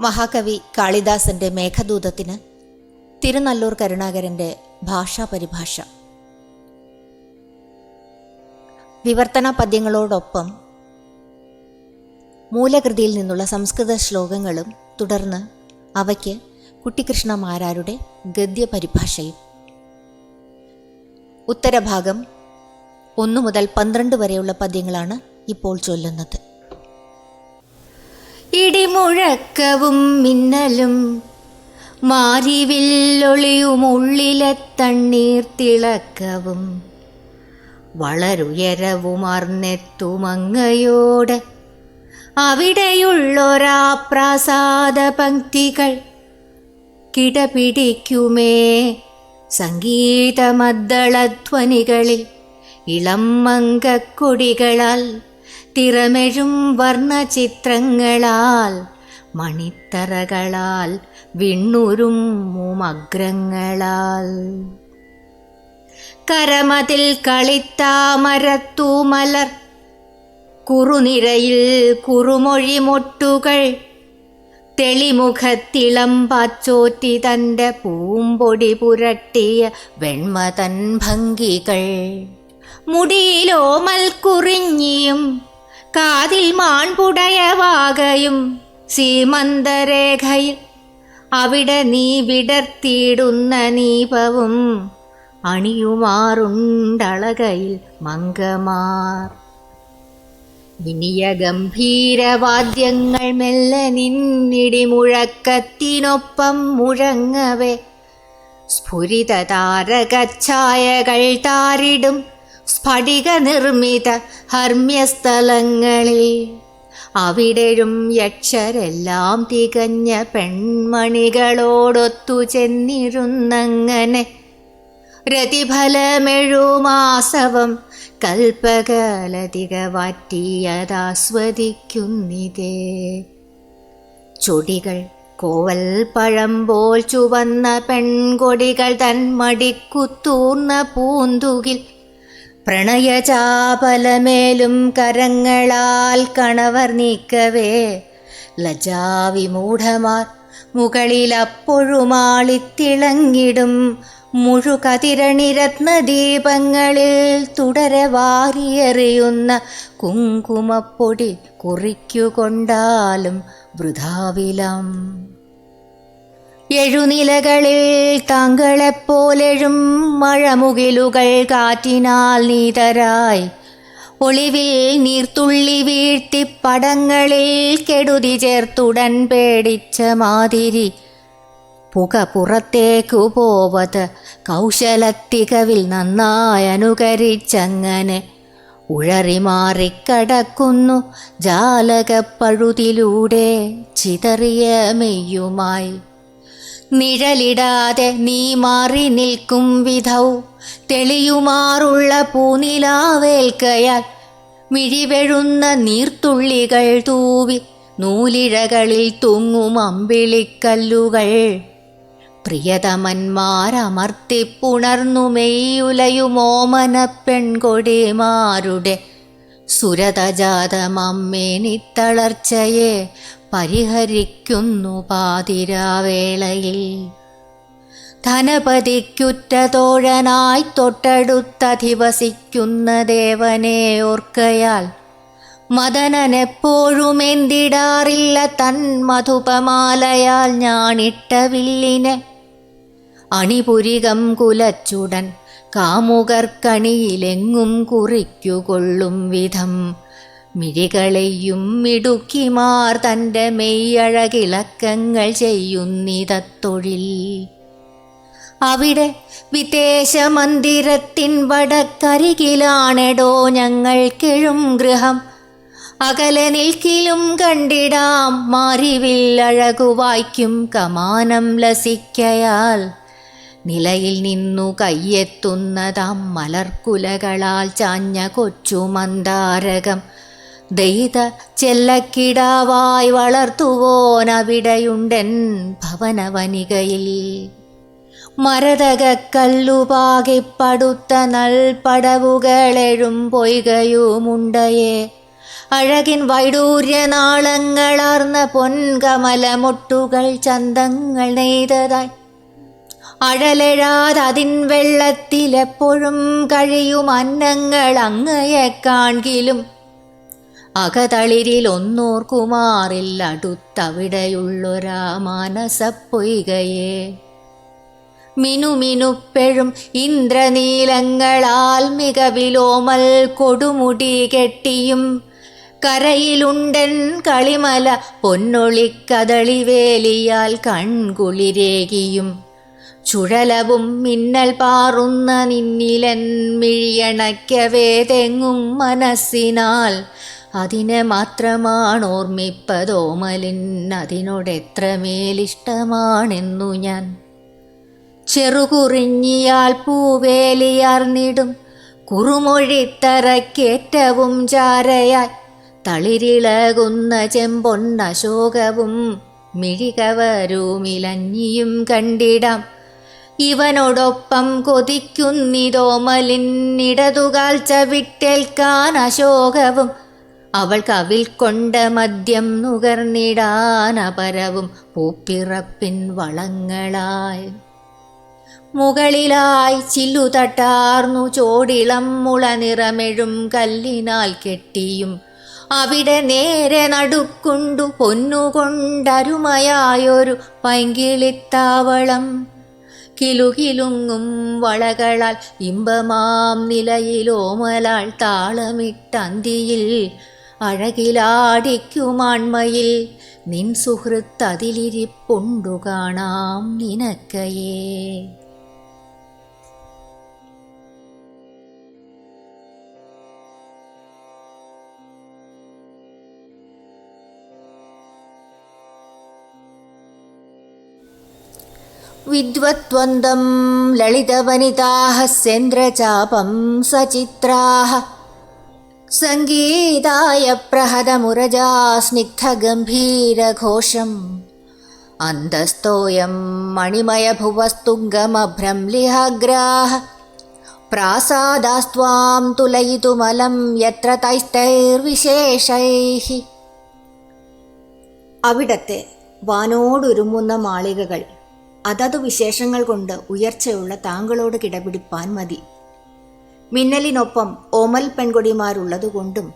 മഹാകവി കാളിദാസന്റെ മേഘദൂതത്തിന് തിരുനല്ലൂർ കരുണാകരന്റെ ഭാഷാ പരിഭാഷ വിവർത്തന പദ്യങ്ങളോടൊപ്പം മൂലകൃതിയിൽ നിന്നുള്ള സംസ്കൃത ശ്ലോകങ്ങളും തുടർന്ന് അവയ്ക്ക് കുട്ടിക്കൃഷ്ണ മാരാരുടെ ഗദ്യപരിഭാഷയും. ഉത്തരഭാഗം ഒന്നു മുതൽ പന്ത്രണ്ട് വരെയുള്ള പദ്യങ്ങളാണ് ഇപ്പോൾ ചൊല്ലുന്നത്. ഇടിമുഴക്കവും മിന്നലും മാരിവില്ലൊളിയും ഉള്ളിലെ തണ്ണീർ തിളക്കവും വളരുയരവുമർന്നെത്തുമങ്ങയോടെ. അവിടെയുള്ളൊരാ പ്രാസാദ പങ്ക്തികൾ കിടപിടിക്കുമേ സംഗീതമദ്ദളധ്വനികളിൽ ഇളം മങ്കക്കൊടികളാൽ തിറമെഴും വർണചിത്രങ്ങളാൽ മണിത്തറകളാൽ വിണ്ണുരും മുമഗ്രങ്ങളാൽ കരമതിൽ കളിത്താമരത്തൂമലർ കുറുനിരയിൽ കുറുമൊഴി മൊട്ടുകൾ തെളിമുഖത്തിളം പാച്ചോറ്റി തന്റെ പൂമ്പൊടി പുരട്ടിയ വെൺമതൻ ഭംഗികൾ. മുടിയിലോ മൽക്കുറിഞ്ഞിയും കാതിൽ മാൺപുടയവാകയും സീമന്തരേഖയിൽ അവിടെ നീ വിടർത്തിയിടുന്ന നീപവും അണിയുമാറുണ്ടളകയിൽ മങ്കമാർ ഇനിയ ഗംഭീരവാദ്യങ്ങൾ മെല്ലെ നിന്നിടി മുഴക്കത്തിനൊപ്പം മുഴങ്ങവേ. സ്ഫുരിത താരിടും സ്ഫടിക നിർമ്മിത ഹർമ്മ്യസ്ഥലങ്ങളിൽ. അവിടെയും യക്ഷരെല്ലാം തികഞ്ഞ പെൺമണികളോടൊത്തു ചെന്നിരുന്നങ്ങനെ. രതിഫലമെഴുമാസവം കൽപ്പകലതിക വാറ്റിയതാസ്വദിക്കുന്നിതേ ചൊടികൾ കോവൽ പഴം പോൽ ചുവന്ന പെൺകൊടികൾ തൻ മടിക്കുത്തൂർന്ന പൂന്തുകിൽ പ്രണയചാപലമേലും കരങ്ങളാൽ കണവർ നീക്കവേ. ലജാവിമൂഢമാർ മുകളിലപ്പോഴുമാളിത്തിളങ്ങിടും മുഴുകതിരണിരത്ന ദീപങ്ങളിൽ തുടരെ വാരിയെറിയുന്ന കുങ്കുമപ്പൊടി കുറിക്കുകൊണ്ടാലും വൃഥാവിലം. എഴുനിലകളിൽ താങ്കളെപ്പോലെഴും മഴമുകിലുകൾ കാറ്റിനാൽ നീതരായി. ഒളിവിൽ നീർത്തുള്ളി വീഴ്ത്തി പടങ്ങളിൽ കെടുതി ചേർത്തുടൻ പേടിച്ച മാതിരി. പുക പുറത്തേക്കു പോവത് കൗശലത്തികവിൽ നന്നായി അനുകരിച്ചങ്ങനെ ഉഴറി മാറിക്കടക്കുന്നു ജാലകപ്പഴുതിലൂടെ ചിതറിയ മെയ്യുമായി. നിഴലിടാതെ നീ മാറി നിൽക്കും വിധൗ. തെളിയുമാറുള്ള പൂനിലാവേൽക്കയാൽ മിഴിവെഴുന്ന നീർത്തുള്ളികൾ തൂവി നൂലിഴകളിൽ തൂങ്ങും അമ്പിളിക്കല്ലുകൾ. പ്രിയതമന്മാരമർത്തിപ്പുണർന്നു മെയ്യുലയുമോമന പെൺകൊടിമാരുടെ സുരതജാതമമ്മേനിത്തളർച്ചയെ പരിഹരിക്കുന്നു പാതിരാവേളയിൽ. ധനപതിക്കുറ്റതോഴനായി തൊട്ടടുത്തധിവസിക്കുന്ന ദേവനെ ഓർക്കയാൽ മദനനെപ്പോഴും എന്തിടാറില്ല തൻ മധുപമാലയാൽ ഞാനിട്ട വില്ലിനെ. അണിപുരികം കുലച്ചുടൻ കാമുകർക്കണിയിലെങ്ങും കുറിക്കുകൊള്ളും വിധം മിഴികളെയും മിടുക്കിമാർ തന്റെ മെയ്യഴകിളക്കങ്ങൾ ചെയ്യുന്നിതത്തൊഴിൽ. അവിടെ വിദേശ മന്ദിരത്തിൻ വടക്കരികിലാണെടോ ഞങ്ങൾ കിഴും ഗൃഹം. അകലെ നിൽക്കിലും കണ്ടിടാം മാറിവില്ലഴകു വായിക്കും കമാനം ലസിക്കയാൽ. നിലയിൽ നിന്നു കയ്യെത്തുന്നതാം മലർക്കുലകളാൽ ചാഞ്ഞ കൊച്ചു മന്ദാരകം. ദയിത ചെല്ലക്കിടാവായി വളർത്തുവോനവിടെയുണ്ടൻ ഭവനവനികയിൽ. മരതകക്കല്ലുപാകിപ്പടുത്ത നൽപടവുകളെഴും പൊയ്കയുമുണ്ടയേ. അഴകിൻ വൈഡൂര്യനാളങ്ങളാർന്ന പൊൻകമലമൊട്ടുകൾ ചന്തങ്ങൾ നെയ്തതായി അഴലെഴാതതിൻ വെള്ളത്തിലെപ്പോഴും കഴിയും അന്നങ്ങൾ അങ്ങയെ കാൺകിലും. അകതളിരിൽ ഒന്നോർക്കുമാറിൽ അടുത്തവിടെയുള്ളൊരാ മാനസപ്പൊയ്കയെ മിനുമിനുപ്പെഴും ഇന്ദ്രനീലങ്ങളാൽ മികവിലോമൽ കൊടുമുടി കെട്ടിയും കരയിലുണ്ടൻ കളിമല പൊന്നൊളിക്കതളിവേലിയാൽ കൺകുളിരേകിയും. ചുഴലവും മിന്നൽ പാറുന്ന നിന്നിലൻ മിഴിയണയ്ക്കവേ തെങ്ങും മനസ്സിനാൽ അതിനെ മാത്രമാണ് ഓർമ്മിപ്പതോമലിൻ അതിനോടെത്രമേലിഷ്ടമാണെന്നു ഞാൻ. ചെറുകുറിഞ്ഞിയാൽ പൂവേലിയാർന്നിടും കുറുമൊഴിത്തറക്കേറ്റവും ചാരയായി തളിരിളകുന്ന ചെമ്പൊന്നശോകവും മിഴികവരൂമിലഞ്ഞിയും കണ്ടിടാം. ഇവനോടൊപ്പം കൊതിക്കുന്നിതോമലിനിടതുകാൽ ചവിട്ടേൽക്കാൻ അശോകവും അവൾ കവിൽ കൊണ്ട മദ്യം നുകർന്നിടാനപരവും പൂപ്പിറപ്പിൻ വളങ്ങളായി. മുകളിലായി ചില്ലു തട്ടാർന്നു ചോടിളം മുള നിറമെഴും കല്ലിനാൽ കെട്ടിയും. അവിടെ നേരെ നടുക്കുണ്ടു പൊന്നുകൊണ്ടരുമയായൊരു പൈങ്കിളിത്താവളം. കിലുകിലുങ്ങും വളകളാൽ ഇമ്പമാം നിലയിലോമലാൾ താളമിട്ടന്തിയിൽ അഴകിലാടിക്കുമാൺമയിൽ നിൻ സുഹൃത്ത് അതിലിരിപ്പുണ്ടു കാണാം നിനക്കയേ വിദ്വത്വന്തം ലളിതവനിതാः सेन्द्रचापं सचित्राः सङ्गीताय प्रहदमुरजा स्निग्धगम्भीरघोषम् अन्तस्तोऽयं मणिमयभुवस्तुङ्गमभ्रं लिहाग्राः प्रासादास्त्वां तुलयितुमलं यत्र तैस्तैर्विशेषैः അവിടത്തെ വാനോടുരുമുന്ന മാളികകൾ അതതു വിശേഷങ്ങൾ കൊണ്ട് ഉയർച്ചയുള്ള താങ്കളോട് കിടപിടിപ്പാൻ മതി മിന്നലിനൊപ്പം ഓമൽ പെൺകൊടിമാരുള്ളതുകൊണ്ടും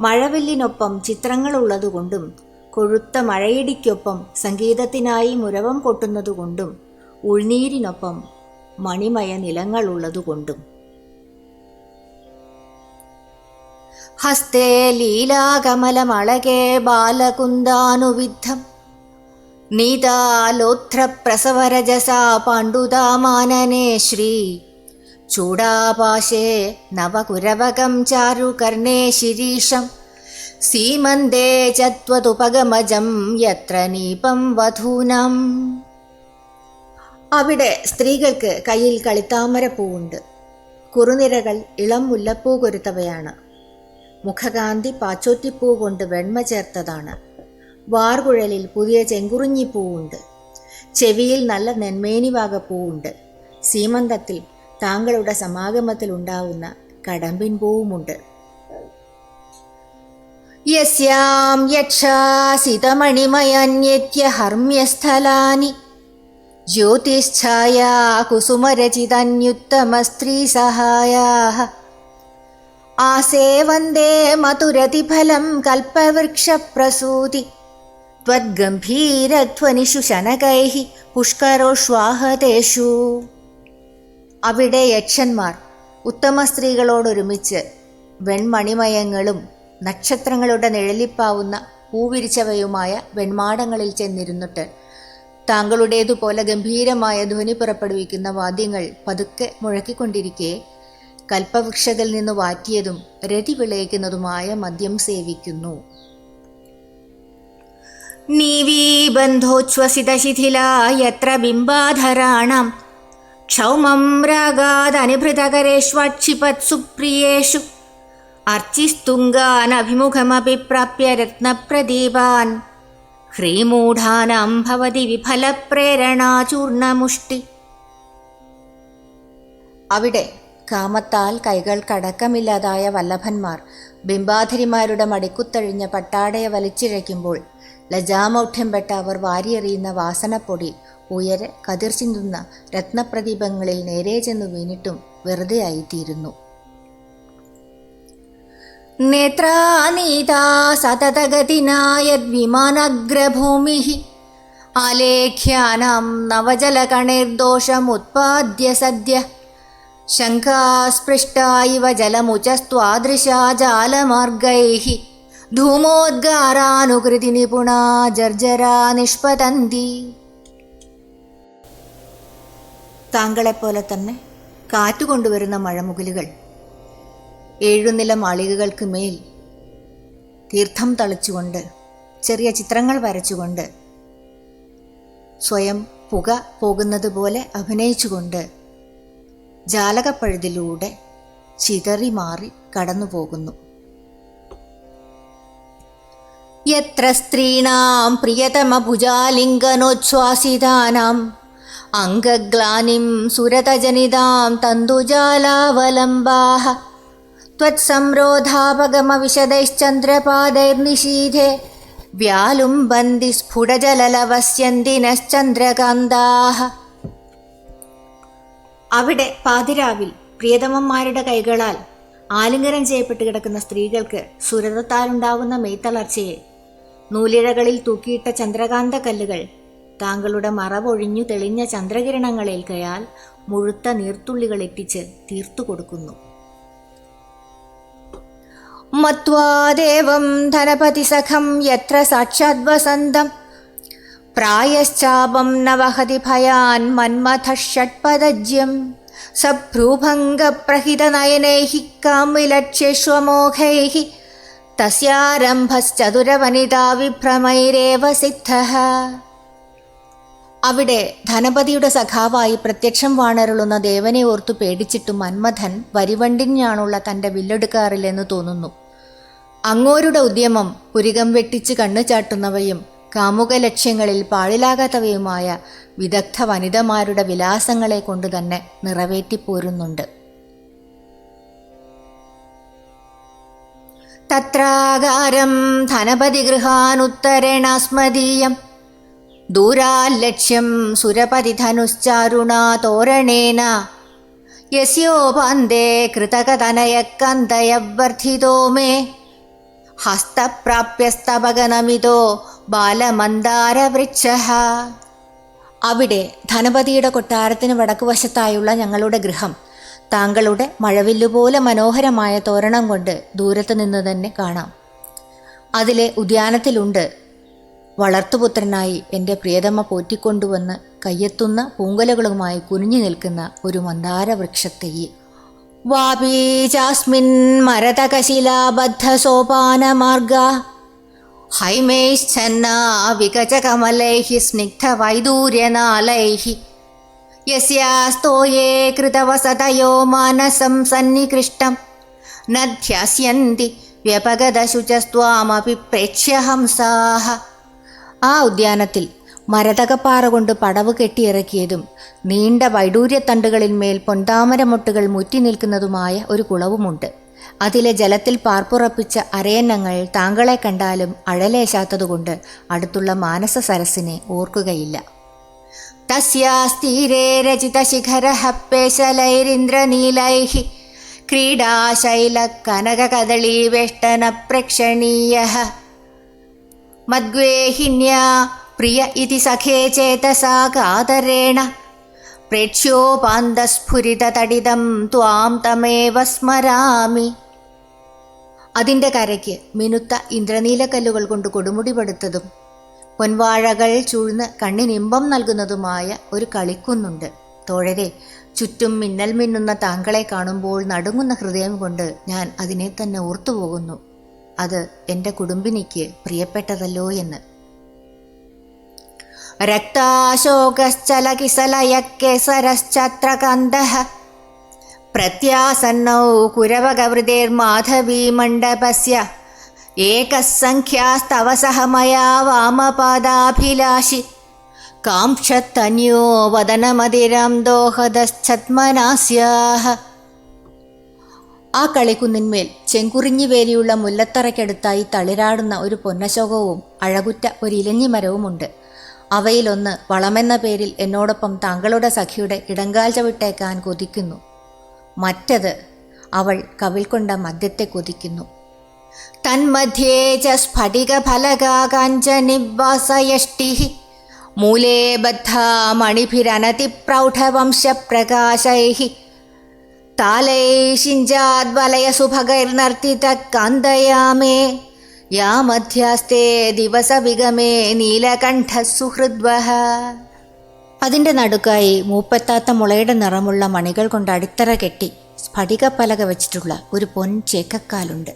മഴവില്ലിനൊപ്പം ചിത്രങ്ങളുള്ളതുകൊണ്ടും കൊഴുത്ത മഴയിടിക്കൊപ്പം സംഗീതത്തിനായി മുരവം കൊട്ടുന്നതുകൊണ്ടും ഉൾനീരിനൊപ്പം മണിമയ നിലങ്ങളുള്ളതുകൊണ്ടും. ഹസ്തേ ലീലാകമലമളകെ ബാലകുന്ദാനുവിദ്ധം. നീതാലോത്രപ്രസവരജസാ പാണ്ഡുതാമാനനേ ശ്രീ ചൂടാപാശേ നവകുരവകം ചാരുകർണേ ശിരീഷം. സീമന്തേ ചത്വതുപഗമജം യത്ര നീപം വധൂനം. അവിടെ സ്ത്രീകൾക്ക് കയ്യിൽ കളിത്താമരപ്പൂവുണ്ട്. കുറുനിരകൾ ഇളം മുല്ലപ്പൂ കൊരുത്തവയാണ്. മുഖകാന്തി പാച്ചോറ്റിപ്പൂ കൊണ്ട് വെണ്മ ചേർത്തതാണ്. വാർകുഴലിൽ പുതിയ ചെങ്കുറിഞ്ഞിപ്പൂവുണ്ട്. ചെവിയിൽ നല്ല നെന്മേനിവാകപ്പൂവുണ്ട്. സീമന്തത്തിൽ താങ്കളുടെ സമാഗമത്തിൽ ഉണ്ടാവുന്ന കടമ്പിൻ പൂവുമുണ്ട്. യസ്യാം യക്ഷാസിതമണിമയന്യത്യ ഹർമ്മ്യസ്ഥലാനി. ജ്യോതിശ്ഛായാ കുസുമരചിതന്യുത്തമസ്ത്രീസഹായാः ആസേവന്തേ മധുരതിഫലം കൽപ്പവൃക്ഷപ്രസൂതി. ത്വദ്ഗംഭീരധ്വനിഷു ശനകൈः പുഷ്കരോഷ്വാഹതേഷു. അവിടെ യക്ഷന്മാർ ഉത്തമ സ്ത്രീകളോടൊരുമിച്ച് വെൺമണിമയങ്ങളും നക്ഷത്രങ്ങളുടെ നിഴലിപ്പാവുന്ന പൂവിരിച്ചവയുമായ വെൺമാടങ്ങളിൽ ചെന്നിരുന്നിട്ട് താങ്കളുടേതുപോലെ ഗംഭീരമായ ധ്വനി പുറപ്പെടുവിക്കുന്ന വാദ്യങ്ങൾ പതുക്കെ മുഴക്കിക്കൊണ്ടിരിക്കെ കൽപ്പവൃക്ഷത്തിൽ നിന്ന് വാറ്റിയതും രതി വിളയിക്കുന്നതുമായ മദ്യം സേവിക്കുന്നു. നീവീബന്ധോച്ഛ്വസിതശിഥില യത്ര ബിംബാധരാണം ക്ഷൗമം രാഗാദനുഭൃതകരേഷ്വക്ഷിപത്സുപ്രിയേഷു. അർച്ചിസ്തുങ്കാനഭിമുഖമപി പ്രാപ്യ രത്നപ്രദീപാൻ. ഹ്രീമൂഢാനാം ഭവതി വിഫലപ്രേരണാചൂർണമുഷ്ടി. അവിടെ കാമത്താൽ കൈകൾ കടക്കമില്ലാതായ വല്ലഭന്മാർ ബിംബാധരിമാരുടെ മടിക്കുത്തഴിഞ്ഞ പട്ടാടയെ വലിച്ചിഴയ്ക്കുമ്പോൾ ലജാമൗഢ്യംപെട്ട അവർ വാരിയെറിയുന്ന വാസനപ്പൊടി ഉയരെ കതിർ ചിന്തുന്ന രത്നപ്രദീപങ്ങളിൽ നേരെ ചെന്ന് വീണിട്ടും വെറുതെ ആയിത്തീരുന്നു നേത്രാനീതാ സതതഗതിനായദ്വിമാനഗ്രഭൂമി ആലേഖ്യാനാം നവജലകണിർദോഷമുത്പാദ്യ സദ്യ. ശങ്കാസ്പൃഷ്ട ഇവ ജലമുചസ്ത്വാദൃശാ ധൂമോദ്ഗാരാനുകൃതി നിപുണാ ജർജരാ നിഷ്പതന്തി താങ്കളെപ്പോലെ തന്നെ കാറ്റുകൊണ്ടുവരുന്ന മഴമുകിലുകൾ ഏഴുനില മാളികകൾക്ക് മേൽ തീർത്ഥം തളിച്ചുകൊണ്ട് ചെറിയ ചിത്രങ്ങൾ വരച്ചുകൊണ്ട് സ്വയം പുക പോകുന്നത് പോലെ അഭിനയിച്ചുകൊണ്ട് ജാലകപ്പഴുതിലൂടെ ചിതറി മാറി കടന്നുപോകുന്നു. യത്ര സ്ത്രീണാം പ്രിയതമഭുജാലിംഗനോച്ഛ്വാസിതാനാം അംഗഗ്ലാനിം സുരതജനിതാം തന്തുജാലാവലംബാः त्वत्संरोधापगमविशदैश्चन्द्रपादैर्निशीथे व्यालुम्बन्ति स्फुटजललवस्यन्दिनश्चन्द्रकान्ताः അവിടെ പാതിരാവിൽ പ്രിയതമന്മാരുടെ കൈകളാൽ ആലിംഗനം ചെയ്യപ്പെട്ട് കിടക്കുന്ന സ്ത്രീകൾക്ക് സുരതത്താലുണ്ടാവുന്ന മെയ്ത്തളർച്ചയെ നൂലിഴകളിൽ തൂക്കിയിട്ട ചന്ദ്രകാന്ത കല്ലുകൾ താങ്കളുടെ മറവൊഴിഞ്ഞു തെളിഞ്ഞ ചന്ദ്രകിരണങ്ങളേൽക്കയാൽ മുഴുത്ത നീർത്തുള്ളികൾ എത്തിച്ച് തീർത്തു കൊടുക്കുന്നു मत्वा देवं धनपतिसखं यत्र साक्षाद्वसन्तं प्रायश्चापं न वहति भयान् मन्मथः षट्पदज्यं सभ्रूभङ्गप्रहितनयनैः कामिलक्ष्येष्वमोघैः तस्यारम्भश्चतुरवनिता विभ्रमैरेव सिद्धः അവിടെ ധനപതിയുടെ സഖാവായി പ്രത്യക്ഷം വാണരുളുന്ന ദേവനെ ഓർത്തു പേടിച്ചിട്ടു മന്മഥൻ വരിവണ്ടിഞ്ഞാണുള്ള തന്റെ വില്ലെടുക്കാറില്ലെന്ന് തോന്നുന്നു. അങ്ങോരുടെ ഉദ്യമം പുരികം വെട്ടിച്ച് കണ്ണു ചാട്ടുന്നവയും കാമുക ലക്ഷ്യങ്ങളിൽ പാളിലാകാത്തവയുമായ വിദഗ്ധ വനിതമാരുടെ വിലാസങ്ങളെ കൊണ്ട് തന്നെ നിറവേറ്റിപ്പോരുന്നുണ്ട്. തത്രാകാരം ധനപതി ഗൃഹാനുത്തരേണാസ്മദീയം दूराल्लक्ष्यं सुरपतिधनुश्चारुणा तोरणेन यस्योपान्ते कृतकतनयकन्दयवर्धितो मे हस्तप्राप्यस्तपगनमितो बालमन्दारवृक्षः അവിടെ ധനപതിയുടെ കൊട്ടാരത്തിന് വടക്കുവശത്തായുള്ള ഞങ്ങളുടെ ഗൃഹം താങ്കളുടെ മഴവില്ലുപോലെ മനോഹരമായ തോരണം കൊണ്ട് ദൂരത്ത് നിന്ന് തന്നെ കാണാം അതിലെ ഉദ്യാനത്തിലുണ്ട് വളർത്തുപുത്രനായി എന്റെ പ്രിയതമ പോറ്റിക്കൊണ്ടുവന്ന് കയ്യെത്തുന്ന പൂങ്കലകളുമായി കുനിഞ്ഞു നിൽക്കുന്ന ഒരു മരതകശിലാബദ്ധ സോപാനമാർഗ ഹൈമേശ്ചന്ന ഹൈമേശ്ചന്നാ വികചകമലൈഃ സ്നിഗ്ധവൈദൂര്യനാലൈഃ യസ്യാസ്തോയേ കൃതവസതയോ മാനസം സന്നികൃഷ്ടം. നധ്യസ്യന്തി വ്യപഗതശുചസ്ത്വാമപി പ്രേക്ഷ്യഹംസാഹ ആ ഉദ്യാനത്തിൽ മരതകപ്പാറ കൊണ്ട് പടവ് കെട്ടിയിറക്കിയതും നീണ്ട വൈഡൂര്യത്തണ്ടുകളിന്മേൽ പൊന്താമരമൊട്ടുകൾ മുറ്റി നിൽക്കുന്നതുമായ ഒരു കുളവുമുണ്ട് അതിലെ ജലത്തിൽ പാർപ്പുറപ്പിച്ച അരയന്നങ്ങൾ താങ്കളെ കണ്ടാലും അഴലേശാത്തതുകൊണ്ട് അടുത്തുള്ള മാനസ സരസിനെ ഓർക്കുകയില്ല तस्यास्तीरे रचितशिखरः पेशलैरिन्द्रनीलैः क्रीडाशैलकनककदलीवेष्टनप्रेक्षणीयः मद्ग्वेहिन्या प्रिय इति सखे चेतसा कातरेण प्रेक्ष्योपान्तस्फुरिततडितं त्वां तमेव स्मरामि അതിൻ്റെ കരയ്ക്ക് മിനുത്ത ഇന്ദ്രനീലക്കല്ലുകൾ കൊണ്ട് കൊടുമുടി പടുത്തതും പൊൻവാഴകൾ ചൂഴ്ന്ന് കണ്ണിനിമ്പം നൽകുന്നതുമായ ഒരു കളിക്കുന്നുണ്ട് തോഴരെ ചുറ്റും മിന്നൽ മിന്നുന്ന താങ്കളെ കാണുമ്പോൾ നടുങ്ങുന്ന ഹൃദയം കൊണ്ട് ഞാൻ അതിനെ തന്നെ ഓർത്തുപോകുന്നു അത് എന്റെ കുടുംബിനിക്ക് പ്രിയപ്പെട്ടതല്ലോ എന്ന്. രക്താശോകശ്ചലകിസലയക്കേസരശ്ചത്രകന്ധഃ. പ്രത്യാസന്നോ കുരവകവൃതേർമാധവീമണ്ഡപസ്യ. ഏകഃ സംഖ്യാസ്തവ സഹ മയാ വാമപാദാഭിലാഷി കാംക്ഷത്തന്യോ വദനമതിരം ദോഹദശ്ചത്മനാസ്യാഹ ആ കളിക്കുന്നിന്മേൽ ചെങ്കുറിഞ്ഞി വേലിയുള്ള മുല്ലത്തറയ്ക്കടുത്തായി തളിരാടുന്ന ഒരു പൊന്നശോകവും അഴകുറ്റ ഒരു ഇലഞ്ഞി മരവുമുണ്ട്. അവയിലൊന്ന് വളമെന്ന പേരിൽ എന്നോടൊപ്പം താങ്കളുടെ സഖിയുടെ ഇടങ്കാൽ ചവിട്ടേക്കാൻ കൊതിക്കുന്നു. മറ്റത് അവൾ കവിൽ കൊണ്ട മദ്യത്തെ കൊതിക്കുന്നു. തന്മധ്യേ ച സ്ഫടികഫലകാ കാഞ്ചനിവാസയഷ്ടി മൂലേ ബദ്ധാ മണിഭിരനതിപ്രൗഢവംശപ്രകാശൈः താലൈഷിഞ്ചാദ്വലയസുഭഗൈർനർത്തിത കാന്തയാമേ. യാ മധ്യാസ്തേ ദിവസവിഗമേ നീലകണ്ഠസുഹൃദ്വഹ അതിന്റെ നടുക്കായി മൂപ്പത്താത്ത മുളയുടെ നിറമുള്ള മണികൾ കൊണ്ട് അടിത്തറ കെട്ടി സ്ഫടികപ്പലക വെച്ചിട്ടുള്ള ഒരു പൊൻ ചേക്കക്കാലുണ്ട്.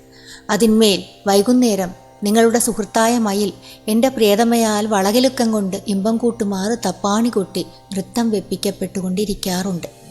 അതിന്മേൽ വൈകുന്നേരം നിങ്ങളുടെ സുഹൃത്തായ മയിൽ എന്റെ പ്രിയതമയാൽ വളകിലുക്കം കൊണ്ട് ഇമ്പം കൂട്ടുമാറ് തപ്പാണി കൊട്ടി നൃത്തം വെപ്പിക്കപ്പെട്ടുകൊണ്ടിരിക്കാറുണ്ട്.